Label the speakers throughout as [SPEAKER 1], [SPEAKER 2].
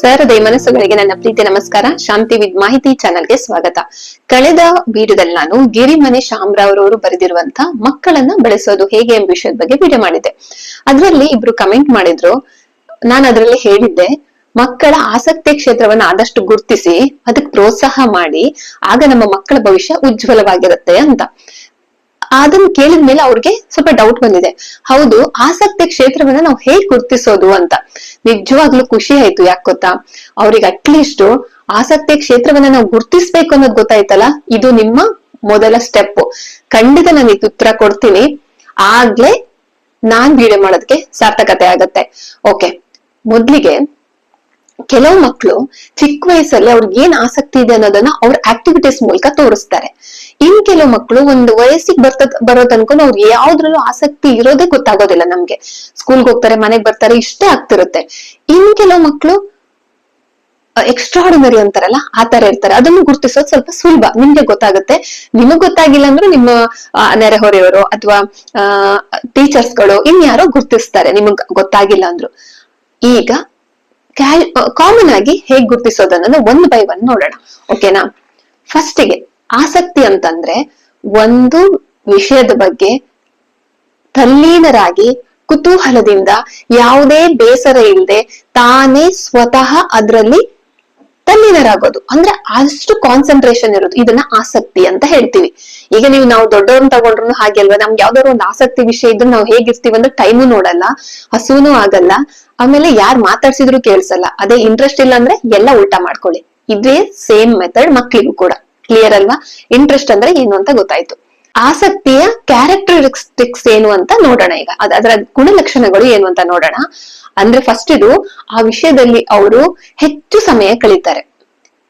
[SPEAKER 1] ಸರದಿ ಮನಸ್ಸುಗಳಿಗೆ ನನ್ನ ಪ್ರೀತಿ ನಮಸ್ಕಾರ. ಶಾಂತಿ ವಿದ್ ಮಾಹಿತಿ ಚಾನೆಲ್ಗೆ ಸ್ವಾಗತ. ಕಳೆದ ವಿಡಿಯೋದಲ್ಲಿ ನಾನು ಗಿರಿಮನೆ ಶಾಮ್ರಾವ್ರವರು ಬರೆದಿರುವಂತ ಮಕ್ಕಳನ್ನ ಬೆಳೆಸೋದು ಹೇಗೆ ಎಂಬ ವಿಷಯದ ಬಗ್ಗೆ ವಿಡಿಯೋ ಮಾಡಿದ್ದೆ. ಅದರಲ್ಲಿ ಇಬ್ರು ಕಮೆಂಟ್ ಮಾಡಿದ್ರು. ನಾನು ಅದರಲ್ಲಿ ಹೇಳಿದ್ದೆ, ಮಕ್ಕಳ ಆಸಕ್ತಿ ಕ್ಷೇತ್ರವನ್ನ ಆದಷ್ಟು ಗುರುತಿಸಿ, ಅದಕ್ಕೆ ಪ್ರೋತ್ಸಾಹ ಮಾಡಿ, ಆಗ ನಮ್ಮ ಮಕ್ಕಳ ಭವಿಷ್ಯ ಉಜ್ವಲವಾಗಿರುತ್ತೆ ಅಂತ. ಅದನ್ನ ಕೇಳಿದ ಮೇಲೆ ಅವ್ರಿಗೆ ಸ್ವಲ್ಪ ಡೌಟ್ ಬಂದಿದೆ. ಹೌದು, ಆಸಕ್ತಿ ಕ್ಷೇತ್ರವನ್ನ ನಾವು ಹೇಗ್ ಗುರ್ತಿಸೋದು ಅಂತ. ನಿಜವಾಗ್ಲೂ ಖುಷಿ ಆಯ್ತು, ಯಾಕೆ ಗೊತ್ತಾ? ಅವ್ರಿಗೆ ಅಟ್ಲೀಸ್ಟ್ ಆಸಕ್ತಿ ಕ್ಷೇತ್ರವನ್ನ ನಾವು ಗುರ್ತಿಸ್ಬೇಕು ಅನ್ನೋದು ಗೊತ್ತಾಯ್ತಲ್ಲ? ಇದು ನಿಮ್ಮ ಮೊದಲ ಸ್ಟೆಪ್ ಖಂಡಿತ ನಾನು ಇದು ಉತ್ತರ ಕೊಡ್ತೀನಿ. ಆಗ್ಲೇ ನಾನ್ ವಿಡಿಯೋ ಮಾಡೋದಕ್ಕೆ ಸಾರ್ಥಕತೆ ಆಗತ್ತೆ. ಓಕೆ ಮೊದ್ಲಿಗೆ ಕೆಲವು ಮಕ್ಕಳು ಚಿಕ್ಕ ವಯಸ್ಸಲ್ಲಿ ಅವ್ರಿಗೆ ಏನ್ ಆಸಕ್ತಿ ಇದೆ ಅನ್ನೋದನ್ನ ಅವ್ರ ಆಕ್ಟಿವಿಟೀಸ್ ಮೂಲಕ ತೋರಿಸ್ತಾರೆ. ಇನ್ ಕೆಲವು ಮಕ್ಕಳು ಒಂದು ವಯಸ್ಸಿಗೆ ಬರ್ತ, ಬರೋ ತನಕ ಅವ್ರಿಗೆ ಯಾವ್ದ್ರಲ್ಲೂ ಆಸಕ್ತಿ ಇರೋದೇ ಗೊತ್ತಾಗೋದಿಲ್ಲ ನಮ್ಗೆ. ಸ್ಕೂಲ್ಗೆ ಹೋಗ್ತಾರೆ, ಮನೆಗ್ ಬರ್ತಾರೆ, ಇಷ್ಟೇ ಆಗ್ತಿರುತ್ತೆ. ಇನ್ ಕೆಲವು ಮಕ್ಕಳು ಎಕ್ಸ್ಟ್ರಾಡಿನರಿ ಅಂತಾರಲ್ಲ, ಆ ತರ ಇರ್ತಾರೆ. ಅದನ್ನು ಗುರುತಿಸೋದು ಸ್ವಲ್ಪ ಸುಲಭ. ನಿಮ್ಗೆ ಗೊತ್ತಾಗುತ್ತೆ. ನಿಮಗ್ ಗೊತ್ತಾಗಿಲ್ಲ ಅಂದ್ರೆ ನಿಮ್ಮ ನೆರೆಹೊರೆಯವರು ಅಥವಾ ಟೀಚರ್ಸ್ಗಳು ಇನ್ಯಾರೋ ಗುರ್ತಿಸ್ತಾರೆ. ನಿಮಗ್ ಗೊತ್ತಾಗಿಲ್ಲ ಅಂದ್ರು. ಈಗ ಕಾಮನ್ ಆಗಿ ಹೇಗ್ ಗುರ್ತಿಸೋದನ್ನ ಒಂದ್ ಬೈ ಒನ್ ನೋಡೋಣ. ಓಕೆನಾ ಫಸ್ಟಿಗೆ ಆಸಕ್ತಿ ಅಂತಂದ್ರೆ ಒಂದು ವಿಷಯದ ಬಗ್ಗೆ ತಲ್ಲೀನರಾಗಿ ಕುತೂಹಲದಿಂದ ಯಾವುದೇ ಬೇಸರ ಇಲ್ಲದೆ ತಾನೇ ಸ್ವತಃ ಅದರಲ್ಲಿ ತಲ್ಲೀನರಾಗೋದು. ಅಂದ್ರೆ ಅಷ್ಟು ಕಾನ್ಸಂಟ್ರೇಷನ್ ಇರೋದು. ಇದನ್ನ ಆಸಕ್ತಿ ಅಂತ ಹೇಳ್ತೀವಿ. ಈಗ ನೀವು ನಾವು ದೊಡ್ಡವ್ರನ್ನ ತಗೊಂಡ್ರು ಹಾಗೆ ಅಲ್ವಾ? ನಮ್ಗೆ ಯಾವ್ದಾದ್ರು ಒಂದು ಆಸಕ್ತಿ ವಿಷಯ ಇದ್ರೆ ನಾವು ಹೇಗಿರ್ತೀವಿ ಅಂದ್ರೆ ಟೈಮು ನೋಡಲ್ಲ, ಹಸುನು ಆಗಲ್ಲ, ಆಮೇಲೆ ಯಾರ್ ಮಾತಾಡ್ಸಿದ್ರು ಕೇಳಿಸಲ್ಲ. ಅದೇ ಇಂಟ್ರೆಸ್ಟ್ ಇಲ್ಲ ಅಂದ್ರೆ ಎಲ್ಲ ಉಲ್ಟಾ ಮಾಡ್ಕೊಳ್ಳಿ. ಇದೇ ಸೇಮ್ ಮೆಥಡ್ ಮಕ್ಳಿಗೂ ಕೂಡ. ಕ್ಲಿಯರ್ ಅಲ್ವಾ? ಇಂಟ್ರೆಸ್ಟ್ ಅಂದ್ರೆ ಏನು ಅಂತ ಗೊತ್ತಾಯ್ತು. ಆಸಕ್ತಿಯ ಕ್ಯಾರೆಕ್ಟರಿಸ್ಟಿಕ್ಸ್ ಏನು ಅಂತ ನೋಡೋಣ ಈಗ. ಅದ್ ಅದರ ಗುಣಲಕ್ಷಣಗಳು ಏನು ಅಂತ ನೋಡೋಣ. ಅಂದ್ರೆ ಫಸ್ಟ್ ಇದು, ಆ ವಿಷಯದಲ್ಲಿ ಅವರು ಹೆಚ್ಚು ಸಮಯ ಕಳೀತಾರೆ.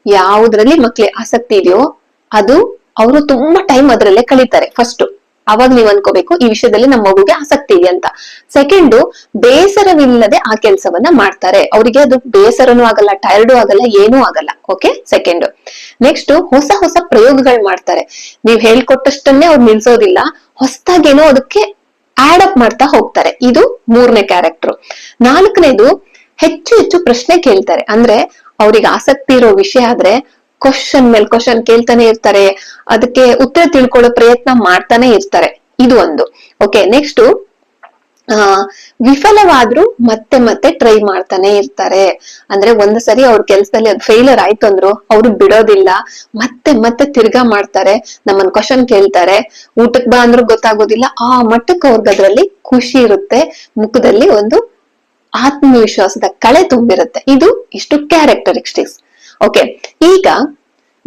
[SPEAKER 1] ಯಾವುದ್ರಲ್ಲಿ ಮಕ್ಳಿಗೆ ಆಸಕ್ತಿ ಇದೆಯೋ, ಅದು ಅವರು ತುಂಬಾ ಟೈಮ್ ಅದರಲ್ಲೇ ಕಳೀತಾರೆ. ಫಸ್ಟ್ ಅವಾಗ ನೀವ್ ಅನ್ಕೋಬೇಕು ಈ ವಿಷಯದಲ್ಲಿ ನಮ್ಮ ಮಗುಗೆ ಆಸಕ್ತಿ ಇದೆ ಅಂತ. ಸೆಕೆಂಡು ಬೇಸರವಿಲ್ಲದೆ ಆ ಕೆಲಸವನ್ನ ಮಾಡ್ತಾರೆ. ಅವರಿಗೆ ಅದು ಬೇಸರನೂ ಆಗಲ್ಲ ಟೈರ್ಡು ಆಗಲ್ಲ, ಏನೂ ಆಗಲ್ಲ. ಓಕೆ ಸೆಕೆಂಡ್ ನೆಕ್ಸ್ಟ್ ಹೊಸ ಹೊಸ ಪ್ರಯೋಗಗಳು ಮಾಡ್ತಾರೆ. ನೀವ್ ಹೇಳ್ಕೊಟ್ಟಷ್ಟನ್ನೇ ಅವ್ರು ನಿಲ್ಸೋದಿಲ್ಲ. ಹೊಸದಾಗೇನೋ ಅದಕ್ಕೆ ಆಡ್ ಅಪ್ ಮಾಡ್ತಾ ಹೋಗ್ತಾರೆ. ಇದು ಮೂರನೇ ಕ್ಯಾರೆಕ್ಟರ್ ನಾಲ್ಕನೇದು ಹೆಚ್ಚು ಹೆಚ್ಚು ಪ್ರಶ್ನೆ ಕೇಳ್ತಾರೆ. ಅಂದ್ರೆ ಅವ್ರಿಗೆ ಆಸಕ್ತಿ ಇರೋ ವಿಷಯ ಆದ್ರೆ ಕ್ವಶನ್ ಮೇಲೆ ಕ್ವಶನ್ ಕೇಳ್ತಾನೆ ಇರ್ತಾರೆ. ಅದಕ್ಕೆ ಉತ್ತರ ತಿಳ್ಕೊಳ್ಳೋ ಪ್ರಯತ್ನ ಮಾಡ್ತಾನೆ ಇರ್ತಾರೆ. ಇದು ಒಂದು. ಓಕೆ ನೆಕ್ಸ್ಟ್ ವಿಫಲವಾದ್ರೂ ಮತ್ತೆ ಮತ್ತೆ ಟ್ರೈ ಮಾಡ್ತಾನೆ ಇರ್ತಾರೆ. ಅಂದ್ರೆ ಒಂದ್ ಸರಿ ಅವ್ರ ಕೆಲ್ಸದಲ್ಲಿ ಅದ್ ಫೇಲರ್ ಆಯ್ತು ಅಂದ್ರು, ಅವ್ರು ಬಿಡೋದಿಲ್ಲ. ಮತ್ತೆ ಮತ್ತೆ ತಿರ್ಗಾ ಮಾಡ್ತಾರೆ. ನಮ್ಮನ್ ಕ್ವಶನ್ ಕೇಳ್ತಾರೆ. ಊಟಕ್ ಬಾ ಅಂದ್ರೂ ಗೊತ್ತಾಗೋದಿಲ್ಲ. ಆ ಮಟ್ಟಕ್ಕೆ ಅವ್ರಿಗೆ ಅದ್ರಲ್ಲಿ ಖುಷಿ ಇರುತ್ತೆ. ಮುಖದಲ್ಲಿ ಒಂದು ಆತ್ಮವಿಶ್ವಾಸದ ಕಳೆ ತುಂಬಿರುತ್ತೆ. ಇದು ಇಷ್ಟು ಕ್ಯಾರೆಕ್ಟರಿಸ್ಟಿಕ್ಸ್ ಓಕೆ ಈಗ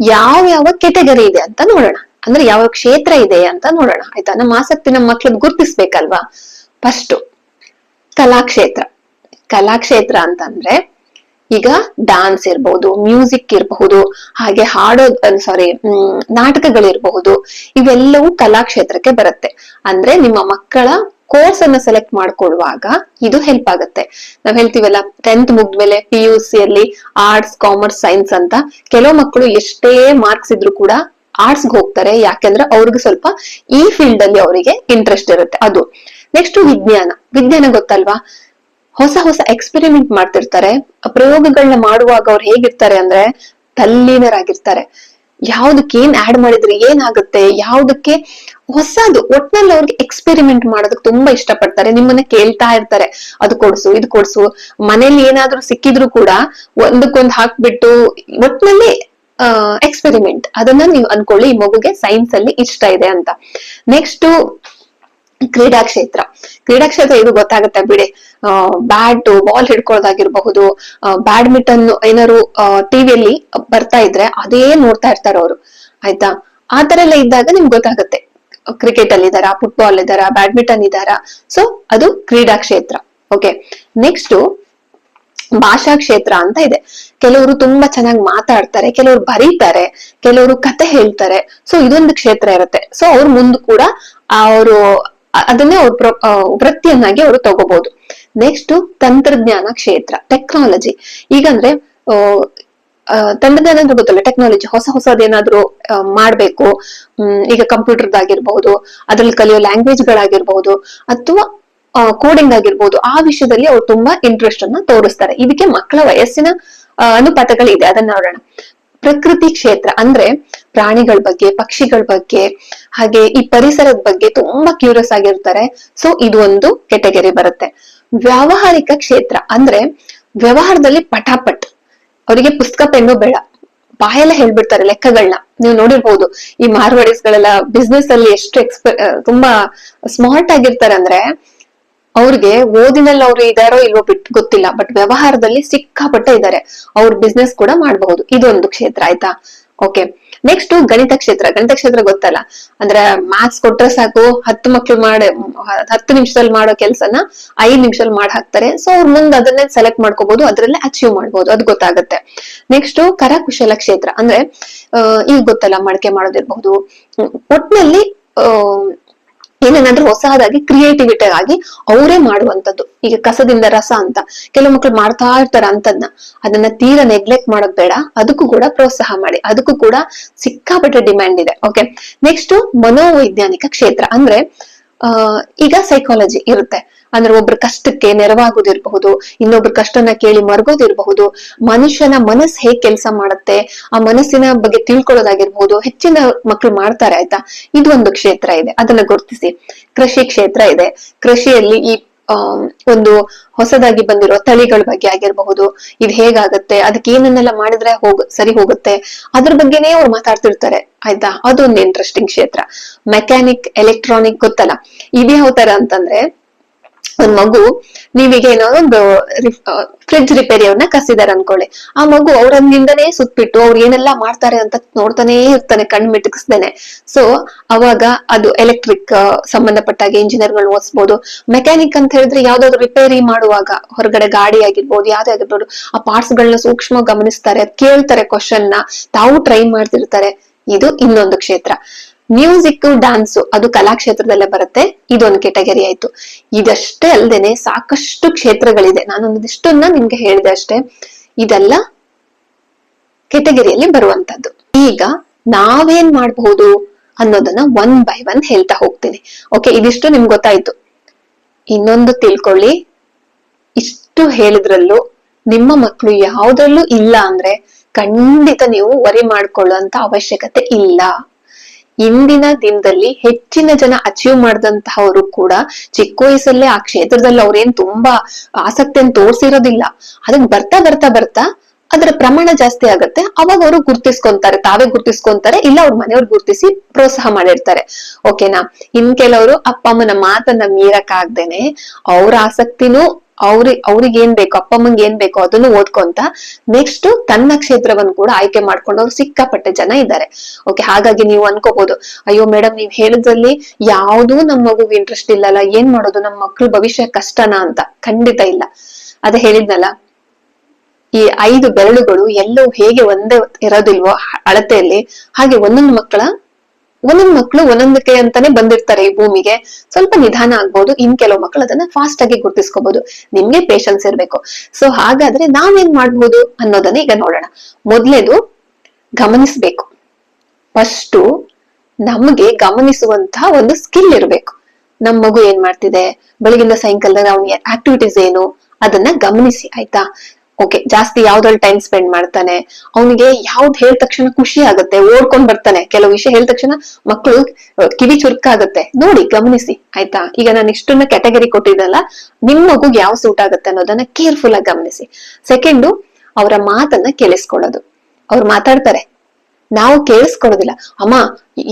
[SPEAKER 1] ಯಾವ ಯಾವ ಕೆಟಗರಿ ಇದೆ ಅಂತ ನೋಡೋಣ. ಅಂದ್ರೆ ಯಾವ ಕ್ಷೇತ್ರ ಇದೆ ಅಂತ ನೋಡೋಣ. ಆಯ್ತಾ? ನಮ್ಮ ಆಸಕ್ತಿ ನಮ್ಮ ಮಕ್ಳದ್ ಗುರ್ತಿಸ್ಬೇಕಲ್ವಾ? ಫಸ್ಟ್ ಕಲಾಕ್ಷೇತ್ರ. ಕಲಾಕ್ಷೇತ್ರ ಅಂತಂದ್ರೆ ಈಗ ಡಾನ್ಸ್ ಇರ್ಬಹುದು ಮ್ಯೂಸಿಕ್ ಇರಬಹುದು ಹಾಗೆ ಹಾಡೋ ಸಾರಿ ನಾಟಕಗಳಿರಬಹುದು. ಇವೆಲ್ಲವೂ ಕಲಾಕ್ಷೇತ್ರಕ್ಕೆ ಬರುತ್ತೆ. ಅಂದ್ರೆ ನಿಮ್ಮ ಮಕ್ಕಳ ಕೋರ್ಸ್ ಅನ್ನ ಸೆಲೆಕ್ಟ್ ಮಾಡ್ಕೊಳ್ಳುವಾಗ ಇದು ಹೆಲ್ಪ್ ಆಗುತ್ತೆ. ನಾವ್ ಹೇಳ್ತೀವಲ್ಲ ಟೆಂತ್ ಮುಗ್ದ್ಮೇಲೆ ಪಿ ಯು ಸಿ ಅಲ್ಲಿ ಆರ್ಟ್ಸ್ ಕಾಮರ್ಸ್ ಸೈನ್ಸ್ ಅಂತ ಕೆಲವು ಮಕ್ಕಳು ಎಷ್ಟೇ ಮಾರ್ಕ್ಸ್ ಇದ್ರು ಕೂಡ ಆರ್ಟ್ಸ್ ಹೋಗ್ತಾರೆ. ಯಾಕೆಂದ್ರೆ ಅವ್ರಿಗೆ ಸ್ವಲ್ಪ ಈ ಫೀಲ್ಡ್ ಅಲ್ಲಿ ಅವರಿಗೆ ಇಂಟ್ರೆಸ್ಟ್ ಇರುತ್ತೆ. ಅದು. ನೆಕ್ಸ್ಟ್ ವಿಜ್ಞಾನ. ವಿಜ್ಞಾನ ಗೊತ್ತಲ್ವಾ? ಹೊಸ ಹೊಸ ಎಕ್ಸ್ಪೆರಿಮೆಂಟ್ ಮಾಡ್ತಿರ್ತಾರೆ. ಪ್ರಯೋಗಗಳನ್ನ ಮಾಡುವಾಗ ಅವ್ರು ಹೇಗಿರ್ತಾರೆ ಅಂದ್ರೆ ತಲ್ಲೀನರಾಗಿರ್ತಾರೆ. ಯಾವ್ದಕ್ಕೆ ಏನ್ ಆಡ್ ಮಾಡಿದ್ರೆ ಏನಾಗುತ್ತೆ? ಯಾವ್ದಕ್ಕೆ ಹೊಸದು ಒಟ್ನಲ್ಲಿ ಅವ್ರಿಗೆ ಎಕ್ಸ್ಪೆರಿಮೆಂಟ್ ಮಾಡೋದಕ್ಕೆ ತುಂಬಾ ಇಷ್ಟಪಡ್ತಾರೆ. ನಿಮ್ಮನ್ನ ಕೇಳ್ತಾ ಇರ್ತಾರೆ. ಅದು ಕೊಡ್ಸು, ಇದು ಕೊಡ್ಸು. ಮನೇಲಿ ಏನಾದ್ರೂ ಸಿಕ್ಕಿದ್ರು ಕೂಡ ಒಂದಕ್ಕೊಂದು ಹಾಕ್ಬಿಟ್ಟು ಒಟ್ನಲ್ಲಿ ಎಕ್ಸ್ಪೆರಿಮೆಂಟ್ ಅದನ್ನ ನೀವು ಅನ್ಕೊಳ್ಳಿ, ಈ ಮಗುಗೆ ಸೈನ್ಸ್ ಅಲ್ಲಿ ಇಷ್ಟ ಇದೆ ಅಂತ. ನೆಕ್ಸ್ಟ್ ಕ್ರೀಡಾ ಕ್ಷೇತ್ರ ಕ್ರೀಡಾ ಕ್ಷೇತ್ರ ಇದು ಗೊತ್ತಾಗುತ್ತೆ ಬಿಡಿ. ಬ್ಯಾಟ್ ಬಾಲ್ ಹಿಡ್ಕೊಳ್ಳೋದಾಗಿರ್ಬಹುದು ಬ್ಯಾಡ್ಮಿಂಟನ್ ಏನಾದ್ರು ಟಿವಿಯಲ್ಲಿ ಬರ್ತಾ ಇದ್ರೆ ಅದೇ ನೋಡ್ತಾ ಇರ್ತಾರೆ ಅವರು. ಆಯ್ತಾ? ಆ ಎಲ್ಲ ಇದ್ದಾಗ ನಿಮ್ಗೆ ಗೊತ್ತಾಗುತ್ತೆ. ಕ್ರಿಕೆಟ್ ಅಲ್ಲಿ ಇದಾರ ಫುಟ್ಬಾಲ್ ಇದಾರ ಬ್ಯಾಡ್ಮಿಂಟನ್ ಇದಾರ ಸೊ ಅದು ಕ್ರೀಡಾ ಕ್ಷೇತ್ರ. ಓಕೆ ನೆಕ್ಸ್ಟ್ ಭಾಷಾ ಕ್ಷೇತ್ರ ಅಂತ ಇದೆ. ಕೆಲವರು ತುಂಬಾ ಚೆನ್ನಾಗಿ ಮಾತಾಡ್ತಾರೆ, ಕೆಲವರು ಬರೀತಾರೆ, ಕೆಲವರು ಕತೆ ಹೇಳ್ತಾರೆ. ಸೊ ಇದೊಂದು ಕ್ಷೇತ್ರ ಇರುತ್ತೆ. ಸೊ ಅವ್ರ ಮುಂದೆ ಕೂಡ ಅವರು ಅದನ್ನೇ ಅವ್ರ ವೃತ್ತಿಯನ್ನಾಗಿ ಅವರು ತಗೋಬಹುದು ನೆಕ್ಸ್ಟ್ ತಂತ್ರಜ್ಞಾನ ಕ್ಷೇತ್ರ ಟೆಕ್ನಾಲಜಿ ಈಗಂದ್ರೆ ಅಂದ್ರೆ ಗೊತ್ತಲ್ಲ ಟೆಕ್ನಾಲಜಿ ಹೊಸ ಹೊಸದೇನಾದ್ರೂ ಮಾಡ್ಬೇಕು. ಈಗ ಕಂಪ್ಯೂಟರ್ದಾಗಿರ್ಬಹುದು ಅದ್ರಲ್ಲಿ ಕಲಿಯೋ ಲ್ಯಾಂಗ್ವೇಜ್ ಗಳಾಗಿರ್ಬಹುದು ಅಥವಾ ಕೋಡಿಂಗ್ ಆಗಿರ್ಬಹುದು ಆ ವಿಷಯದಲ್ಲಿ ಅವ್ರು ತುಂಬಾ ಇಂಟ್ರೆಸ್ಟ್ ಅನ್ನ ತೋರಿಸ್ತಾರೆ. ಇದಕ್ಕೆ ಮಕ್ಕಳ ವಯಸ್ಸಿನ ಅನುಪಾತಗಳಿದೆ. ಅದನ್ನ ನೋಡೋಣ. ಪ್ರಕೃತಿ ಕ್ಷೇತ್ರ ಅಂದ್ರೆ ಪ್ರಾಣಿಗಳ ಬಗ್ಗೆ, ಪಕ್ಷಿಗಳ ಬಗ್ಗೆ, ಹಾಗೆ ಈ ಪರಿಸರದ ಬಗ್ಗೆ ತುಂಬಾ ಕ್ಯೂರಿಯಸ್ ಆಗಿರ್ತಾರೆ. ಸೊ ಇದು ಒಂದು ಕೆಟಗರಿ ಬರುತ್ತೆ. ವ್ಯಾವಹಾರಿಕ ಕ್ಷೇತ್ರ ಅಂದ್ರೆ ವ್ಯವಹಾರದಲ್ಲಿ ಪಟಾಪಟ್. ಅವರಿಗೆ ಪುಸ್ತಕ, ಪೆನ್ನು ಬೇಡ. ಬಾಯೆಲ್ಲ ಹೇಳ್ಬಿಡ್ತಾರೆ ಲೆಕ್ಕಗಳನ್ನ ನೀವು ನೋಡಿರ್ಬೋದು, ಈ ಮಾರ್ವಾಡಿಸ್ಗಳೆಲ್ಲ ಬಿಸ್ನೆಸ್ ಅಲ್ಲಿ ಎಷ್ಟು ಎಕ್ಸ್ಪೆ ತುಂಬಾ ಸ್ಮಾರ್ಟ್ ಆಗಿರ್ತಾರೆ ಅಂದ್ರೆ, ಅವ್ರಿಗೆ ಓದಿನಲ್ಲಿ ಅವ್ರು ಇದಾರೋ ಇಲ್ವೋ ಬಿಟ್, ಗೊತ್ತಿಲ್ಲ ಬಟ್ ವ್ಯವಹಾರದಲ್ಲಿ ಸಿಕ್ಕಾಪಟ್ಟೆ ಇದ್ದಾರೆ ಅವ್ರ ಬಿಸ್ನೆಸ್ ಕೂಡ ಮಾಡಬಹುದು. ಇದೊಂದು ಕ್ಷೇತ್ರ, ಆಯ್ತಾ? ಓಕೆ ನೆಕ್ಸ್ಟ್ ಗಣಿತ ಕ್ಷೇತ್ರ ಗಣಿತ ಕ್ಷೇತ್ರ ಗೊತ್ತಲ್ಲ. ಅಂದ್ರೆ ಮ್ಯಾಥ್ಸ್ ಕೊಟ್ರೆ ಸಾಕು, ಹತ್ತು ಮಕ್ಳು ಮಾಡಿ, ಹತ್ತು ನಿಮಿಷದಲ್ಲಿ ಮಾಡೋ ಕೆಲಸನ ಐದು ನಿಮಿಷದಲ್ಲಿ ಮಾಡಿ ಹಾಕ್ತಾರೆ. ಸೊ ಅವ್ರ ಮುಂದೆ ಅದನ್ನೇ ಸೆಲೆಕ್ಟ್ ಮಾಡ್ಕೋಬಹುದು ಅದ್ರಲ್ಲೇ ಅಚೀವ್ ಮಾಡ್ಬೋದು, ಅದು ಗೊತ್ತಾಗುತ್ತೆ. ನೆಕ್ಸ್ಟ್ ಕರಕುಶಲ ಕ್ಷೇತ್ರ, ಅಂದ್ರೆ ಈಗ ಗೊತ್ತಲ್ಲ, ಮಡಕೆ ಮಾಡೋದಿರ್ಬಹುದು. ಒಟ್ನಲ್ಲಿ ಏನೇನಾದ್ರೂ ಹೊಸದಾಗಿ ಕ್ರಿಯೇಟಿವಿಟಿ ಆಗಿ ಅವರೇ ಮಾಡುವಂತದ್ದು ಈಗ ಕಸದಿಂದ ರಸ ಅಂತ, ಕೆಲವು ಮಕ್ಕಳು ಮಾಡ್ತಾ ಇರ್ತಾರೆ ಅಂತದ್ನ, ಅದನ್ನ ತೀರಾ ನೆಗ್ಲೆಕ್ಟ್ ಮಾಡೋದ್ ಬೇಡ. ಅದಕ್ಕೂ ಕೂಡ ಪ್ರೋತ್ಸಾಹ ಮಾಡಿ. ಅದಕ್ಕೂ ಕೂಡ ಸಿಕ್ಕಾಪಟ್ಟೆ ಡಿಮ್ಯಾಂಡ್ ಇದೆ. ಓಕೆ ನೆಕ್ಸ್ಟ್ ಮನೋವೈಜ್ಞಾನಿಕ ಕ್ಷೇತ್ರ. ಅಂದ್ರೆ ಈಗ ಸೈಕಾಲಜಿ ಇರುತ್ತೆ. ಅಂದ್ರೆ ಒಬ್ರ ಕಷ್ಟಕ್ಕೆ ನೆರವಾಗೋದಿರಬಹುದು, ಇನ್ನೊಬ್ರ ಕಷ್ಟನ ಕೇಳಿ ಮರಗೋದಿರಬಹುದು, ಮನುಷ್ಯನ ಮನಸ್ಸು ಹೇಗ್ ಕೆಲಸ ಮಾಡುತ್ತೆ, ಆ ಮನಸ್ಸಿನ ಬಗ್ಗೆ ತಿಳ್ಕೊಳ್ಳೋದಾಗಿರ್ಬಹುದು ಹೆಚ್ಚಿನ ಮಕ್ಕಳು ಮಾಡ್ತಾರೆ ಆಯ್ತಾ? ಒಂದು ಕ್ಷೇತ್ರ ಇದೆ, ಅದನ್ನ ಗುರುತಿಸಿ. ಕೃಷಿ ಕ್ಷೇತ್ರ ಇದೆ. ಕೃಷಿಯಲ್ಲಿ ಈ ಒಂದು ಹೊಸದಾಗಿ ಬಂದಿರೋ ತಳಿಗಳ ಬಗ್ಗೆ ಆಗಿರಬಹುದು, ಇದು ಹೇಗಾಗತ್ತೆ, ಅದಕ್ಕೆ ಏನನ್ನೆಲ್ಲ ಮಾಡಿದ್ರೆ ಹೋಗ, ಸರಿ ಹೋಗುತ್ತೆ, ಅದ್ರ ಬಗ್ಗೆನೇ ಅವ್ರು ಮಾತಾಡ್ತಿರ್ತಾರೆ. ಆಯ್ತಾ? ಅದೊಂದು ಇಂಟ್ರೆಸ್ಟಿಂಗ್ ಕ್ಷೇತ್ರ. ಮೆಕ್ಯಾನಿಕ್ ಎಲೆಕ್ಟ್ರಾನಿಕ್ ಗೊತ್ತಲ್ಲ. ಇದ್ಯಾವ ತರ ಅಂತಂದ್ರೆ, ಒಂದ್ ಮಗು, ನೀವೀಗ ಏನೋ ಒಂದು ಫ್ರಿಡ್ಜ್ ರಿಪೇರಿಯವ್ರನ್ನ ಕಸಿದಾರೆ ಅನ್ಕೊಳ್ಳಿ. ಆ ಮಗು ಅವ್ರಂದಿಂದನೇ ಸುತ್ಬಿಟ್ಟು, ಅವ್ರು ಏನೆಲ್ಲಾ ಮಾಡ್ತಾರೆ ಅಂತ ನೋಡ್ತಾನೆ ಇರ್ತಾನೆ ಕಣ್ ಮಿಟುಕಿಸ್ದೇನೆ. ಸೊ ಅವಾಗ ಅದು ಎಲೆಕ್ಟ್ರಿಕ್ ಸಂಬಂಧಪಟ್ಟಾಗ ಇಂಜಿನಿಯರ್ಗಳು ಓದಿಸ್ಬೋದು. ಮೆಕ್ಯಾನಿಕ್ ಅಂತ ಹೇಳಿದ್ರೆ ಯಾವ್ದಾದ್ರು ರಿಪೇರಿ ಮಾಡುವಾಗ, ಹೊರಗಡೆ ಗಾಡಿ ಆಗಿರ್ಬೋದು, ಯಾವ್ದೇ ಆಗಿರ್ಬೋದು, ಆ ಪಾರ್ಟ್ಸ್ ಗಳನ್ನ ಸೂಕ್ಷ್ಮ ಗಮನಿಸ್ತಾರೆ, ಕೇಳ್ತಾರೆ ಕ್ವಶನ್ನ. ತಾವು ಟ್ರೈ ಮಾಡ್ತಿರ್ತಾರೆ. ಇದು ಇನ್ನೊಂದು ಕ್ಷೇತ್ರ. ಮ್ಯೂಸಿಕ್ ಡಾನ್ಸ್ ಅದು ಕಲಾ ಕ್ಷೇತ್ರದಲ್ಲೇ ಬರುತ್ತೆ. ಇದೊಂದು ಕೆಟಗರಿ ಆಯ್ತು. ಇದಷ್ಟೇ ಅಲ್ಲದೆ ಸಾಕಷ್ಟು ಕ್ಷೇತ್ರಗಳಿದೆ. ನಾನೊಂದಿಷ್ಟನ್ನ ನಿಮ್ಗೆ ಹೇಳಿದೆ ಅಷ್ಟೇ. ಇದೆಲ್ಲ ಕೆಟಗರಿಯಲ್ಲಿ ಬರುವಂತದ್ದು. ಈಗ ನಾವೇನ್ ಮಾಡಬಹುದು ಅನ್ನೋದನ್ನ ಒನ್ ಬೈ ಒನ್ ಹೇಳ್ತಾ ಹೋಗ್ತೀನಿ. ಓಕೆ ಇದಿಷ್ಟು ನಿಮ್ಗೆ ಗೊತ್ತಾಯ್ತು. ಇನ್ನೊಂದು ತಿಳ್ಕೊಳ್ಳಿ. ಇಷ್ಟು ಹೇಳಿದ್ರಲ್ಲೂ ನಿಮ್ಮ ಮಕ್ಕಳು ಯಾವ್ದ್ರಲ್ಲೂ ಇಲ್ಲ ಅಂದ್ರೆ ಖಂಡಿತ ನೀವು ವರಿ ಮಾಡ್ಕೊಳ್ಳುವಂತ ಅವಶ್ಯಕತೆ ಇಲ್ಲ. ಇಂದಿನ ದಿನದಲ್ಲಿ ಹೆಚ್ಚಿನ ಜನ ಅಚೀವ್ ಮಾಡಿದಂತಹವರು ಕೂಡ ಚಿಕ್ಕ ವಯಸ್ಸಲ್ಲೇ ಆ ಕ್ಷೇತ್ರದಲ್ಲಿ ಅವ್ರೇನ್ ತುಂಬಾ ಆಸಕ್ತಿಯನ್ನು ತೋರಿಸಿರೋದಿಲ್ಲ. ಅದಕ್ಕೆ ಬರ್ತಾ ಬರ್ತಾ ಬರ್ತಾ ಅದರ ಪ್ರಮಾಣ ಜಾಸ್ತಿ ಆಗತ್ತೆ. ಅವಾಗ ಅವರು ಗುರ್ತಿಸ್ಕೊಂತಾರೆ, ತಾವೇ ಗುರ್ತಿಸ್ಕೊಂತಾರೆ, ಇಲ್ಲ ಅವ್ರ ಮನೆಯವ್ರು ಗುರ್ತಿಸಿ ಪ್ರೋತ್ಸಾಹ ಮಾಡಿರ್ತಾರೆ. ಓಕೆನಾ ಇನ್ ಕೆಲವರು ಅಪ್ಪ ಅಮ್ಮನ ಮಾತನ್ನ ಮೀರಕ್ ಆಗ್ದೇನೆ ಅವ್ರ ಆಸಕ್ತಿನೂ ಅವ್ರಿ, ಅವ್ರಿಗೆ ಏನ್ ಬೇಕು, ಅಪ್ಪ ಅಮ್ಮಂಗೆ ಏನ್ ಬೇಕು ಅದನ್ನು ಓದ್ಕೊಂತ ನೆಕ್ಸ್ಟ್ ತನ್ನ ಕ್ಷೇತ್ರವನ್ನು ಕೂಡ ಆಯ್ಕೆ ಮಾಡ್ಕೊಂಡವ್ರು ಸಿಕ್ಕಾಪಟ್ಟೆ ಜನ ಇದ್ದಾರೆ. ಓಕೆ ಹಾಗಾಗಿ ನೀವು ಅನ್ಕೋಬಹುದು ಅಯ್ಯೋ ಮೇಡಮ್ ನೀವ್ ಹೇಳಿದ್ರಲ್ಲಿ ಯಾವ್ದೂ ನಮ್ಮ ಮಗುಗೆ ಇಂಟ್ರೆಸ್ಟ್ ಇಲ್ಲಲ್ಲ, ಏನ್ ಮಾಡೋದು ನಮ್ಮ ಮಕ್ಳು ಭವಿಷ್ಯ ಕಷ್ಟನಾ ಅಂತ? ಖಂಡಿತ ಇಲ್ಲ. ಅದೇ ಹೇಳಿದ್ನಲ್ಲ, ಈ ಐದು ಬೆರಳುಗಳು ಎಲ್ಲವೂ ಹೇಗೆ ಒಂದೇ ಇರೋದಿಲ್ವೋ, ಅಳತೆಯಲ್ಲಿ, ಹಾಗೆ ಒಂದೊಂದು ಮಕ್ಕಳ ಒಂದೊಂದು ಮಕ್ಕಳು ಒಂದೊಂದಕ್ಕೆ ಅಂತಾನೆ ಬಂದಿರ್ತಾರೆ ಈ ಭೂಮಿಗೆ. ಸ್ವಲ್ಪ ನಿಧಾನ ಆಗ್ಬೋದು, ಇನ್ ಕೆಲವು ಮಕ್ಕಳು ಅದನ್ನ ಫಾಸ್ಟ್ ಆಗಿ ಗುರ್ತಿಸ್ಕೋಬಹುದು ನಿಮ್ಗೆ ಪೇಶನ್ಸ್ ಇರ್ಬೇಕು. ಸೊ ಹಾಗಾದ್ರೆ ನಾವೇನ್ ಮಾಡ್ಬಹುದು ಅನ್ನೋದನ್ನ ಈಗ ನೋಡೋಣ. ಮೊದ್ಲೇದು ಗಮನಿಸ್ಬೇಕು. ಫಸ್ಟು ನಮಗೆ ಗಮನಿಸುವಂತಹ ಒಂದು ಸ್ಕಿಲ್ ಇರಬೇಕು. ನಮ್ಮ ಮಗು ಏನ್ ಮಾಡ್ತಿದೆ? ಬೆಳಗಿಂದ ಸಾಯಂಕಾಲದಾಗ ಅವನ ಆಕ್ಟಿವಿಟೀಸ್ ಏನು? ಅದನ್ನ ಗಮನಿಸಿ, ಆಯ್ತಾ? ಓಕೆ ಜಾಸ್ತಿ ಯಾವ್ದ್ರಲ್ಲಿ ಟೈಮ್ ಸ್ಪೆಂಡ್ ಮಾಡ್ತಾನೆ, ಅವನಿಗೆ ಯಾವ್ದ್ ಹೇಳಿದ ತಕ್ಷಣ ಖುಷಿ ಆಗುತ್ತೆ, ಓಡ್ಕೊಂಡ್ ಬರ್ತಾನೆ. ಕೆಲವು ವಿಷಯ ಹೇಳಿದ ತಕ್ಷಣ ಮಕ್ಕಳು ಕಿವಿ ಚುರುಕಾಗುತ್ತೆ. ನೋಡಿ, ಗಮನಿಸಿ, ಆಯ್ತಾ? ಈಗ ನಾನು ಇಷ್ಟನ್ನ ಕ್ಯಾಟಗರಿ ಕೊಟ್ಟಿದ್ದಲ್ಲ, ನಿಮ್ ಮಗುಗೆ ಯಾವ ಸೂಟ್ ಆಗುತ್ತೆ ಅನ್ನೋದನ್ನ ಕೇರ್ಫುಲ್ ಆಗಿ ಗಮನಿಸಿ. ಸೆಕೆಂಡು ಅವರ ಮಾತನ್ನ ಕೇಳಿಸ್ಕೊಳ್ಳೋದು. ಅವ್ರು ಮಾತಾಡ್ತಾರೆ. ನಾವು ಕೇಳಿಸ್ಕೊಳ್ಳೋದಿಲ್ಲ. ಅಮ್ಮ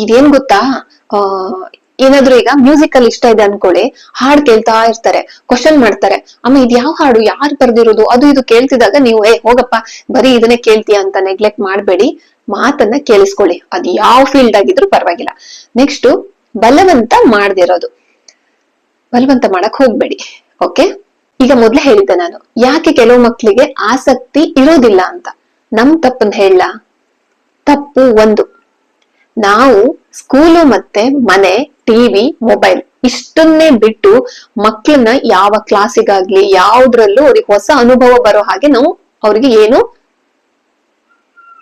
[SPEAKER 1] ಇದೇನ್ ಗೊತ್ತಾ? ಆ ಏನಾದ್ರೂ ಈಗ ಮ್ಯೂಸಿಕ್ ಅಲ್ಲಿ ಇಷ್ಟ ಇದೆ ಅನ್ಕೊಳ್ಳಿ. ಹಾಡ್ ಕೇಳ್ತಾ ಇರ್ತಾರೆ. ಕ್ವಶನ್ ಮಾಡ್ತಾರೆ. ಅಮ್ಮ ಇದ್ ಯಾವ ಹಾಡು? ಯಾರು ಬರ್ದಿರೋದು? ಅದು ಇದು ಕೇಳ್ತಿದಾಗ ನೀವು, ಏ, ಹೋಗಪ್ಪ. ಬರೀ ಇದನ್ನೇ ಕೇಳ್ತೀಯ ಅಂತ ನೆಗ್ಲೆಕ್ಟ್ ಮಾಡ್ಬೇಡಿ. ಮಾತನ್ನ ಕೇಳಿಸ್ಕೊಳ್ಳಿ. ಅದ್ ಯಾವ ಫೀಲ್ಡ್ ಆಗಿದ್ರು ಪರವಾಗಿಲ್ಲ. ನೆಕ್ಸ್ಟ್ ಬಲವಂತ ಮಾಡ್ದಿರೋದು. ಬಲವಂತ ಮಾಡಕ್ ಹೋಗ್ಬೇಡಿ. ಓಕೆ ಈಗ ಮೊದ್ಲೇ ಹೇಳಿದ್ದೆ ನಾನು. ಯಾಕೆ ಕೆಲವು ಮಕ್ಕಳಿಗೆ ಆಸಕ್ತಿ ಇರೋದಿಲ್ಲ ಅಂತ? ನಮ್ ತಪ್ಪನ್ ಹೇಳ. ತಪ್ಪು ಒಂದು. ನಾವು ಸ್ಕೂಲು ಮತ್ತೆ ಮನೆ ಟಿವಿ, ಮೊಬೈಲ್ ಇಷ್ಟನ್ನೇ ಬಿಟ್ಟು ಮಕ್ಕಳನ್ನ ಯಾವ ಕ್ಲಾಸಿಗಾಗ್ಲಿ ಯಾವ್ದ್ರಲ್ಲೂ ಅವ್ರಿಗೆ ಹೊಸ ಅನುಭವ ಬರೋ ಹಾಗೆ ನಾವು ಅವ್ರಿಗೆ ಏನು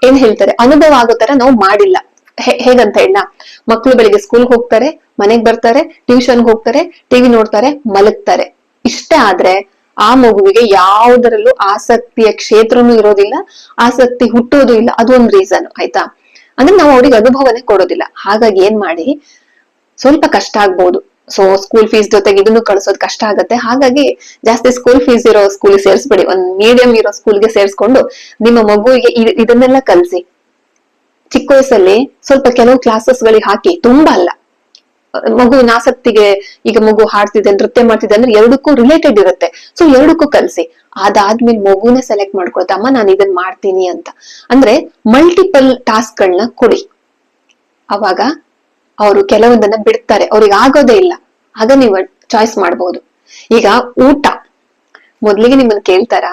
[SPEAKER 1] ಏನ್ ಹೇಳ್ತಾರೆ? ಅನುಭವ ಆಗೋ ತರ ನಾವು ಮಾಡಿಲ್ಲ. ಹೇಗಂತ ಹೇಳ ಮಕ್ಕಳು ಬೆಳಿಗ್ಗೆ ಸ್ಕೂಲ್ ಹೋಗ್ತಾರೆ, ಮನೆಗ್ ಬರ್ತಾರೆ ಟ್ಯೂಷನ್ ಹೋಗ್ತಾರೆ, ಟಿವಿ ನೋಡ್ತಾರೆ, ಮಲಗ್ತಾರೆ. ಇಷ್ಟ ಆದ್ರೆ ಆ ಮಗುವಿಗೆ ಯಾವುದರಲ್ಲೂ ಆಸಕ್ತಿಯ ಕ್ಷೇತ್ರನೂ ಇರೋದಿಲ್ಲ, ಆಸಕ್ತಿ ಹುಟ್ಟೋದು ಇಲ್ಲ, ಅದು ಒಂದು ರೀಸನ್ ಆಯ್ತಾ? ಅಂದ್ರೆ ನಾವು ಅವ್ರಿಗೆ ಅನುಭವನೇ ಕೊಡೋದಿಲ್ಲ. ಹಾಗಾಗಿ ಏನ್ ಮಾಡಿ ಸ್ವಲ್ಪ ಕಷ್ಟ ಆಗ್ಬೋದು. ಸೊ ಸ್ಕೂಲ್ ಫೀಸ್ ಜೊತೆಗೆ ಇದನ್ನು ಕಳ್ಸೋದ್ ಕಷ್ಟ ಆಗುತ್ತೆ. ಹಾಗಾಗಿ ಜಾಸ್ತಿ ಸ್ಕೂಲ್ ಫೀಸ್ ಇರೋ ಸ್ಕೂಲ್ ಸೇರಿಸ್ಬೇಡಿ. ಒಂದ್ ಮೀಡಿಯಂ ಇರೋ ಸ್ಕೂಲ್ಗೆ ಸೇರಿಸ್ಕೊಂಡು ನಿಮ್ಮ ಮಗುವಿಗೆ ಇದನ್ನೆಲ್ಲ ಕಲಿಸಿ. ಚಿಕ್ಕ ವಯಸ್ಸಲ್ಲಿ ಸ್ವಲ್ಪ ಕೆಲವು ಕ್ಲಾಸಸ್ ಗಳಿಗೆ ಹಾಕಿ. ತುಂಬಾ ಅಲ್ಲ. ಮಗುವಿನ ಆಸಕ್ತಿಗೆ ಈಗ ಮಗು ಹಾಡ್ತಿದೆ, ನೃತ್ಯ ಮಾಡ್ತಿದೆ ಅಂದ್ರೆ ಎರಡಕ್ಕೂ ರಿಲೇಟೆಡ್ ಇರುತ್ತೆ. ಸೊ ಎರಡಕ್ಕೂ ಕಲಿಸಿ. ಅದಾದ್ಮೇಲೆ ಮಗುನೇ ಸೆಲೆಕ್ಟ್ ಮಾಡ್ಕೊಳ್ತಮ್ಮ ಅಮ್ಮ, ನಾನು ಇದನ್ನ ಮಾಡ್ತೀನಿ ಅಂತ. ಅಂದ್ರೆ ಮಲ್ಟಿಪಲ್ ಟಾಸ್ಕ್ ಗಳನ್ನ ಕೊಡಿ. ಅವಾಗ ಅವರು ಕೆಲವೊಂದನ್ನ ಬಿಡ್ತಾರೆ. ಅವ್ರಿಗೆ ಆಗೋದೇ ಇಲ್ಲ. ಆಗ ನೀವು ಚಾಯ್ಸ್ ಮಾಡಬಹುದು ಈಗ ಊಟ. ಮೊದ್ಲಿಗೆ ನಿಮ್ಮನ್ನ ಕೇಳ್ತಾರ?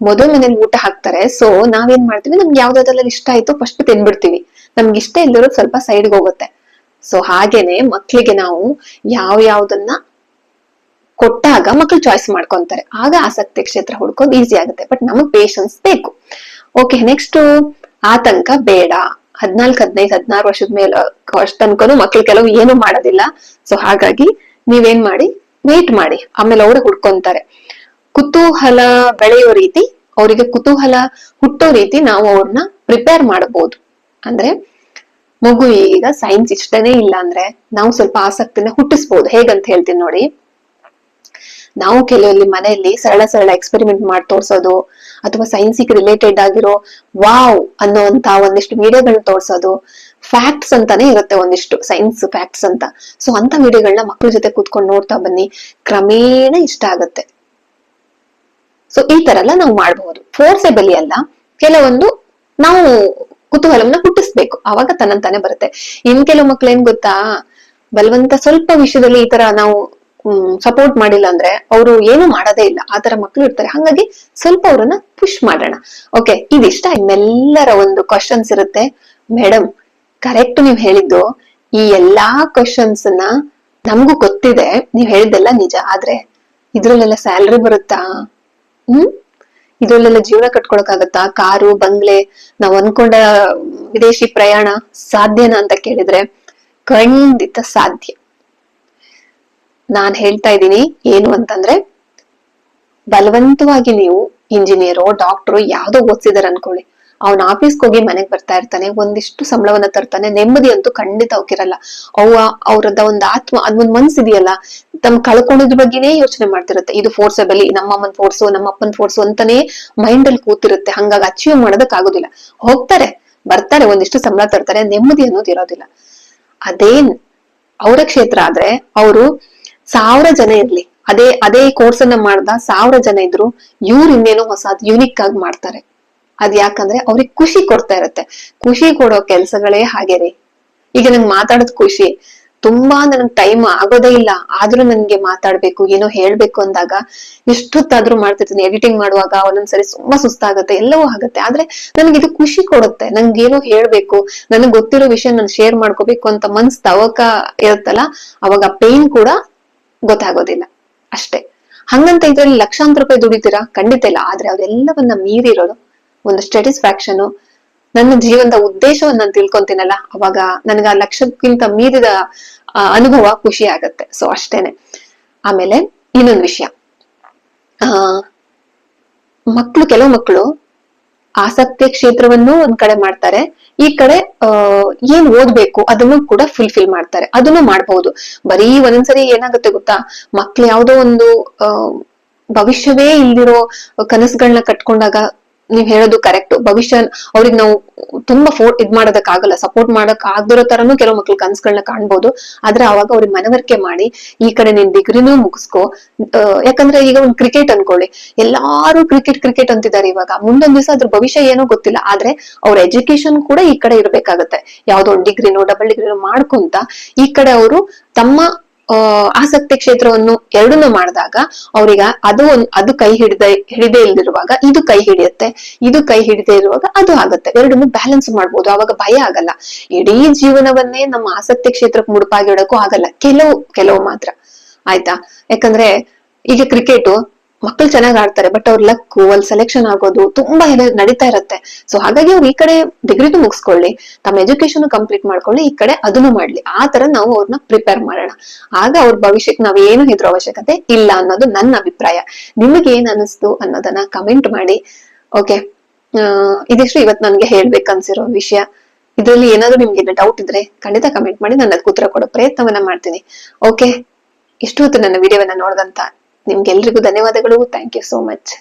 [SPEAKER 1] ಮೊದಲು ಮನೇಲಿ ಊಟ ಹಾಕ್ತಾರೆ. ಸೊ ನಾವೇನ್ ಮಾಡ್ತೀವಿ? ನಮ್ಗೆ ಯಾವ್ದಾದ್ರಲ್ಲಿ ಇಷ್ಟ ಆಯ್ತು ಫಸ್ಟ್ ತಿನ್ಬಿಡ್ತೀವಿ. ನಮ್ಗೆ ಇಷ್ಟ ಇಲ್ದಿರೋದು ಸ್ವಲ್ಪ ಸೈಡ್ಗೆ ಹೋಗುತ್ತೆ. ಸೊ ಹಾಗೇನೆ ಮಕ್ಳಿಗೆ ನಾವು ಯಾವ ಯಾವ್ದನ್ನ ಕೊಟ್ಟಾಗ ಮಕ್ಳು ಚಾಯ್ಸ್ ಮಾಡ್ಕೊಂತಾರೆ. ಆಗ ಆಸಕ್ತಿ ಕ್ಷೇತ್ರ ಹುಡ್ಕೋದು ಈಸಿ ಆಗುತ್ತೆ. ಬಟ್ ನಮಗ್ ಪೇಶನ್ಸ್ ಬೇಕು. ಓಕೆ ನೆಕ್ಸ್ಟ್ ಆತಂಕ ಬೇಡ. ಹದ್ನಾಲ್ಕ್, ಹದಿನೈದು, ಹದಿನಾರು ವರ್ಷದ ಮೇಲೆ ಅಷ್ಟ್ ತನಕನು ಮಕ್ಳು ಕೆಲವು ಏನು ಮಾಡೋದಿಲ್ಲ. ಸೊ ಹಾಗಾಗಿ ನೀವೇನ್ ಮಾಡಿ ವೇಟ್ ಮಾಡಿ. ಆಮೇಲೆ ಅವರು ಹುಡ್ಕೊಂತಾರೆ. ಕುತೂಹಲ ಬೆಳೆಯೋ ರೀತಿ, ಅವರಿಗೆ ಕುತೂಹಲ ಹುಟ್ಟೋ ರೀತಿ ನಾವು ಅವ್ರನ್ನ ಪ್ರಿಪೇರ್ ಮಾಡಬಹುದು ಅಂದ್ರೆ, ಮಗು ಈಗ ಸೈನ್ಸ್ ಇಷ್ಟನೇ ಇಲ್ಲ ಅಂದ್ರೆ ನಾವು ಸ್ವಲ್ಪ ಆಸಕ್ತಿನ ಹುಟ್ಟಿಸ್ಬೋದು. ಹೇಗಂತ ಹೇಳ್ತೀನಿ ನೋಡಿ. ನಾವು ಕೆಲವಲ್ಲಿ ಮನೆಯಲ್ಲಿ ಸರಳ ಸರಳ ಎಕ್ಸ್ಪೆರಿಮೆಂಟ್ ಮಾಡಿ ತೋರ್ಸೋದು, ಅಥವಾ ಸೈನ್ಸಿಗೆ ರಿಲೇಟೆಡ್ ಆಗಿರೋ ವಾವ್ ಅನ್ನೋಂತ ಒಂದಿಷ್ಟು ವಿಡಿಯೋಗಳನ್ನ ತೋರ್ಸೋದು. ಫ್ಯಾಕ್ಟ್ಸ್ ಅಂತಾನೆ ಇರುತ್ತೆ ಒಂದಿಷ್ಟು ಸೈನ್ಸ್ ಫ್ಯಾಕ್ಟ್ಸ್ ಅಂತ. ಸೊ ಅಂತ ವಿಡಿಯೋಗಳನ್ನ ಮಕ್ಕಳ ಜೊತೆ ಕೂತ್ಕೊಂಡು ನೋಡ್ತಾ ಬನ್ನಿ, ಕ್ರಮೇಣ ಇಷ್ಟ ಆಗುತ್ತೆ. ಸೊ ಈ ತರ ಎಲ್ಲ ನಾವು ಮಾಡಬಹುದು ಫೋರ್ಸೆಬಲಿ ಅಲ್ಲ, ಕೆಲವೊಂದು ನಾವು ಕುತೂಹಲವನ್ನ ಹುಟ್ಟಿಸ್ಬೇಕು. ಅವಾಗ ತನ್ನಂತಾನೆ ಬರುತ್ತೆ. ಇನ್ ಕೆಲವು ಮಕ್ಳು ಏನ್ ಗೊತ್ತಾ? ಬಲವಂತ ಸ್ವಲ್ಪ ವಿಷಯದಲ್ಲಿ ಈ ತರ ನಾವು ಸಪೋರ್ಟ್ ಮಾಡಿಲ್ಲ ಅಂದ್ರೆ ಅವರು ಏನು ಮಾಡೋದೇ ಇಲ್ಲ. ಆತರ ಮಕ್ಕಳು ಇರ್ತಾರೆ. ಹಾಗಾಗಿ ಸ್ವಲ್ಪ ಅವ್ರನ್ನ ಪುಷ್ ಮಾಡೋಣ. ಓಕೆ ಇದಿಷ್ಟ? ನಿಮ್ಮೆಲ್ಲರ ಒಂದು ಕ್ವಶನ್ಸ್ ಇರುತ್ತೆ. ಮೇಡಮ್ ಕರೆಕ್ಟ್ ನೀವ್ ಹೇಳಿದ್ದು. ಈ ಎಲ್ಲಾ ಕ್ವಶನ್ಸ್ನ ನಮಗೂ ಗೊತ್ತಿದೆ. ನೀವ್ ಹೇಳಿದ್ದೆಲ್ಲ ನಿಜ. ಆದ್ರೆ ಇದ್ರಲ್ಲೆಲ್ಲ ಸ್ಯಾಲ್ರಿ ಬರುತ್ತಾ? ಹ್ಮ್? ಇದ್ರಲ್ಲೆಲ್ಲ ಜೀವನ ಕಟ್ಕೊಳಕಾಗತ್ತಾ ಕಾರು, ಬಂಗ್ಲೆ, ನಾವ್ ಅನ್ಕೊಂಡ ವಿದೇಶಿ ಪ್ರಯಾಣ ಸಾಧ್ಯನಾ ಅಂತ ಕೇಳಿದ್ರೆ ಖಂಡಿತ ಸಾಧ್ಯ. ನಾನ್ ಹೇಳ್ತಾ ಇದ್ದೀನಿ, ಏನು ಅಂತಂದ್ರೆ, ಬಲವಂತವಾಗಿ ನೀವು ಇಂಜಿನಿಯರೋ, ಡಾಕ್ಟ್ರು ಯಾವ್ದೋ ಓದ್ಸಿದಾರೆ ಅನ್ಕೊಳ್ಳಿ. ಅವ್ನ ಆಫೀಸ್ಗೆ ಹೋಗಿ ಮನೆಗ್ ಬರ್ತಾ ಇರ್ತಾನೆ, ಒಂದಿಷ್ಟು ಸಂಬಳವನ್ನ ತರ್ತಾನೆ, ನೆಮ್ಮದಿ ಅಂತೂ ಖಂಡಿತ ಅವಕ್ಕಿರಲ್ಲ ಅವ್ವ, ಅವ್ರದ ಒಂದ್ ಆತ್ಮ ಅದೊಂದ್ ಮನ್ಸಿದೆಯಲ್ಲ ತಮ್ ಕಳ್ಕೊಂಡಿದ್ ಬಗ್ಗೆನೇ ಯೋಚನೆ ಮಾಡ್ತಿರುತ್ತೆ. ಇದು ಫೋರ್ಸಬಲಿ ನಮ್ಮಮ್ಮನ್ ಫೋರ್ಸು ನಮ್ಮ ಅಪ್ಪನ್ ಫೋರ್ಸು ಅಂತಾನೆ ಮೈಂಡ್ ಅಲ್ಲಿ ಕೂತಿರುತ್ತೆ. ಹಂಗಾಗಿ ಅಚೀವ್ ಮಾಡೋದಕ್ ಆಗೋದಿಲ್ಲ ಹೋಗ್ತಾರೆ, ಬರ್ತಾರೆ, ಒಂದಿಷ್ಟು ಸಂಬಳ ತರ್ತಾರೆ, ನೆಮ್ಮದಿ ಅನ್ನೋದು ಇರೋದಿಲ್ಲ. ಅದೇ ಅವರ ಕ್ಷೇತ್ರ ಆದ್ರೆ, ಅವರು ಸಾವಿರ ಜನ ಇರ್ಲಿ. ಅದೇ ಅದೇ ಕೋರ್ಸ್ ಅನ್ನ ಮಾಡ್ದ ಸಾವಿರ ಜನ ಇದ್ರು, ಇವ್ರು ಇನ್ನೇನೋ ಹೊಸದ್ ಯುನಿಕ್ ಆಗಿ ಮಾಡ್ತಾರೆ. ಅದ್ ಯಾಕಂದ್ರೆ ಅವ್ರಿಗೆ ಖುಷಿ ಕೊಡ್ತಾ ಇರತ್ತೆ. ಖುಷಿ ಕೊಡೋ ಕೆಲ್ಸಗಳೇ ಹಾಗೆ ರೀ. ಈಗ ನಂಗೆ ಮಾತಾಡೋದ್ ಖುಷಿ. ತುಂಬಾ ನನಗ್ ಟೈಮ್ ಆಗೋದೇ ಇಲ್ಲ. ಆದ್ರೂ ನನ್ಗೆ ಮಾತಾಡ್ಬೇಕು, ಏನೋ ಹೇಳ್ಬೇಕು ಅಂದಾಗ ಎಷ್ಟೊತ್ತಾದ್ರೂ ಮಾಡ್ತಿರ್ತೀನಿ. ಎಡಿಟಿಂಗ್ ಮಾಡುವಾಗ ಒಂದೊಂದ್ಸರಿ ತುಂಬಾ ಸುಸ್ತಾಗತ್ತೆ, ಎಲ್ಲವೂ ಆಗತ್ತೆ. ಆದ್ರೆ ನನ್ಗೆ ಇದು ಖುಷಿ ಕೊಡುತ್ತೆ. ಏನೋ ಹೇಳ್ಬೇಕು, ನನಗ್ ಗೊತ್ತಿರೋ ವಿಷಯ ನಾನು ಶೇರ್ ಮಾಡ್ಕೋಬೇಕು ಅಂತ ಮನ್ಸ್ ತವಕ ಇರುತ್ತಲ್ಲ, ಅವಾಗ ಪೇನ್ ಕೂಡ ಗೊತ್ತಾಗೋದಿಲ್ಲ. ಅಷ್ಟೇ. ಹಂಗಂತ ಇದ್ರಲ್ಲಿ ಲಕ್ಷಾಂತರ ರೂಪಾಯಿ ದುಡಿತೀರಾ? ಖಂಡಿತ ಇಲ್ಲ. ಆದ್ರೆ ಅವೆಲ್ಲವನ್ನ ಮೀರಿರೋದು ಒಂದು ಸ್ಟ್ಯಾಟಿಸ್ಫ್ಯಾಕ್ಷನ್ ನನ್ನ ಜೀವನದ ಉದ್ದೇಶವನ್ನು ನಾನು ತಿಳ್ಕೊಂತೀನಲ್ಲ, ಅವಾಗ ನನಗೆ ಆ ಲಕ್ಷಕ್ಕಿಂತ ಮೀರಿದ ಅನುಭವ ಖುಷಿ ಆಗತ್ತೆ. ಸೊ ಅಷ್ಟೇನೆ. ಆಮೇಲೆ ಇನ್ನೊಂದು ವಿಷಯ. ಆ ಮಕ್ಕಳು ಕೆಲವು ಮಕ್ಕಳು ಆಸಕ್ತಿ ಕ್ಷೇತ್ರವನ್ನು ಒಂದ್ ಕಡೆ ಮಾಡ್ತಾರೆ. ಈ ಕಡೆ ಅಹ್ ಏನ್ ಓದ್ಬೇಕು ಅದನ್ನು ಕೂಡ ಫುಲ್ಫಿಲ್ ಮಾಡ್ತಾರೆ. ಅದನ್ನು ಮಾಡಬಹುದು. ಬರೀ ಒಂದೊಂದ್ಸರಿ ಏನಾಗುತ್ತೆ ಗೊತ್ತಾ? ಮಕ್ಳು ಯಾವ್ದೋ ಒಂದು ಭವಿಷ್ಯವೇ ಇಲ್ದಿರೋ ಕನಸುಗಳನ್ನ ಕಟ್ಕೊಂಡಾಗ ನೀವ್ ಹೇಳೋದು ಕರೆಕ್ಟ್ ಭವಿಷ್ಯ ಅವ್ರಿಗೆ ನಾವು ತುಂಬಾ ಫೋ ಇದ್ ಮಾಡೋದಕ್ ಆಗಲ್ಲ ಸಪೋರ್ಟ್ ಮಾಡಕ್ ಆಗದಿರೋ ತರನು ಕೆಲವು ಮಕ್ಳು ಕನಸುಗಳನ್ನ ಕಾಣ್ಬೋದು. ಆದ್ರೆ ಅವಾಗ ಅವ್ರಿಗೆ ಮನವರಿಕೆ ಮಾಡಿ, ಈ ಕಡೆ ನೀನ್ ಡಿಗ್ರಿನೂ ಮುಗಿಸ್ಕೊ. ಯಾಕಂದ್ರೆ ಈಗ ಒಂದ್ ಕ್ರಿಕೆಟ್ ಅನ್ಕೊಳ್ಳಿ. ಎಲ್ಲಾರು ಕ್ರಿಕೆಟ್ ಕ್ರಿಕೆಟ್ ಅಂತಿದ್ದಾರೆ ಇವಾಗ. ಮುಂದೊಂದ್ ದಿವಸ ಅದ್ರ ಭವಿಷ್ಯ ಏನೋ ಗೊತ್ತಿಲ್ಲ. ಆದ್ರೆ ಅವ್ರ ಎಜುಕೇಶನ್ ಕೂಡ ಈ ಕಡೆ ಇರ್ಬೇಕಾಗತ್ತೆ. ಯಾವ್ದೋ ಒಂದ್ ಡಿಗ್ರಿನೋ ಡಬಲ್ ಡಿಗ್ರಿನೋ ಮಾಡ್ಕೊಂತ ಈ ಕಡೆ ಅವರು ತಮ್ಮ ಆಸಕ್ತಿ ಕ್ಷೇತ್ರವನ್ನು ಎರಡನ್ನೂ ಮಾಡಿದಾಗ ಅವ್ರಿಗೆ ಅದು ಒಂದ್, ಅದು ಕೈ ಹಿಡಿದ, ಹಿಡಿದೇ ಇಲ್ದಿರುವಾಗ ಇದು ಕೈ ಹಿಡಿಯುತ್ತೆ, ಇದು ಕೈ ಹಿಡಿದೇ ಇರುವಾಗ ಅದು ಆಗುತ್ತೆ. ಎರಡನ್ನೂ ಬ್ಯಾಲೆನ್ಸ್ ಮಾಡ್ಬೋದು. ಅವಾಗ ಭಯ ಆಗಲ್ಲ. ಇಡೀ ಜೀವನವನ್ನೇ ನಮ್ಮ ಆಸಕ್ತಿ ಕ್ಷೇತ್ರಕ್ಕೆ ಮುಡುಪಾಗಿಡಕ್ಕೂ ಆಗಲ್ಲ. ಕೆಲವು ಕೆಲವು ಮಾತ್ರ. ಆಯ್ತಾ? ಯಾಕಂದ್ರೆ ಈಗ ಕ್ರಿಕೆಟ್ ಮಕ್ಕಳು ಚೆನ್ನಾಗಿ ಆಡ್ತಾರೆ ಬಟ್ ಅವ್ರ ಲಕ್ ಅಲ್ಲಿ ಸೆಲೆಕ್ಷನ್ ಆಗೋದು ತುಂಬಾ ನಡೀತಾ ಇರುತ್ತೆ. ಸೊ ಹಾಗಾಗಿ ಅವ್ರು ಈ ಕಡೆ ಡಿಗ್ರಿನೂ ಮುಗಿಸ್ಕೊಳ್ಳಿ, ತಮ್ಮ ಎಜುಕೇಶನ್ ಕಂಪ್ಲೀಟ್ ಮಾಡ್ಕೊಳ್ಳಿ, ಈ ಕಡೆ ಅದನ್ನು ಮಾಡ್ಲಿ. ಆ ತರ ನಾವು ಅವ್ರನ್ನ ಪ್ರಿಪೇರ್ ಮಾಡೋಣ. ಆಗ ಅವ್ರ ಭವಿಷ್ಯಕ್ಕೆ ನಾವ್ ಏನು ಹೆದರೋ ಅವಶ್ಯಕತೆ ಇಲ್ಲ ಅನ್ನೋದು ನನ್ನ ಅಭಿಪ್ರಾಯ. ನಿಮಗೆ ಏನ್ ಅನಿಸ್ತು ಅನ್ನೋದನ್ನ ಕಮೆಂಟ್ ಮಾಡಿ. ಓಕೆ ಇದಿಷ್ಟು ಇವತ್ತು ನನ್ಗೆ ಹೇಳ್ಬೇಕನ್ಸಿರೋ ವಿಷಯ. ಇದರಲ್ಲಿ ಏನಾದ್ರು ನಿಮ್ಗೆ ಡೌಟ್ ಇದ್ರೆ ಖಂಡಿತ ಕಮೆಂಟ್ ಮಾಡಿ ನಾನು ಅದಕ್ಕೆ ಉತ್ತರ ಕೊಡೋ ಪ್ರಯತ್ನವನ್ನ ಮಾಡ್ತೀನಿ. ಓಕೆ ಇಷ್ಟು ಹೊತ್ತು ನನ್ನ ವಿಡಿಯೋವನ್ನ ನೋಡಿದಂತ ನಿಮ್ಗೆಲ್ರಿಗೂ ಧನ್ಯವಾದಗಳು. Thank you so much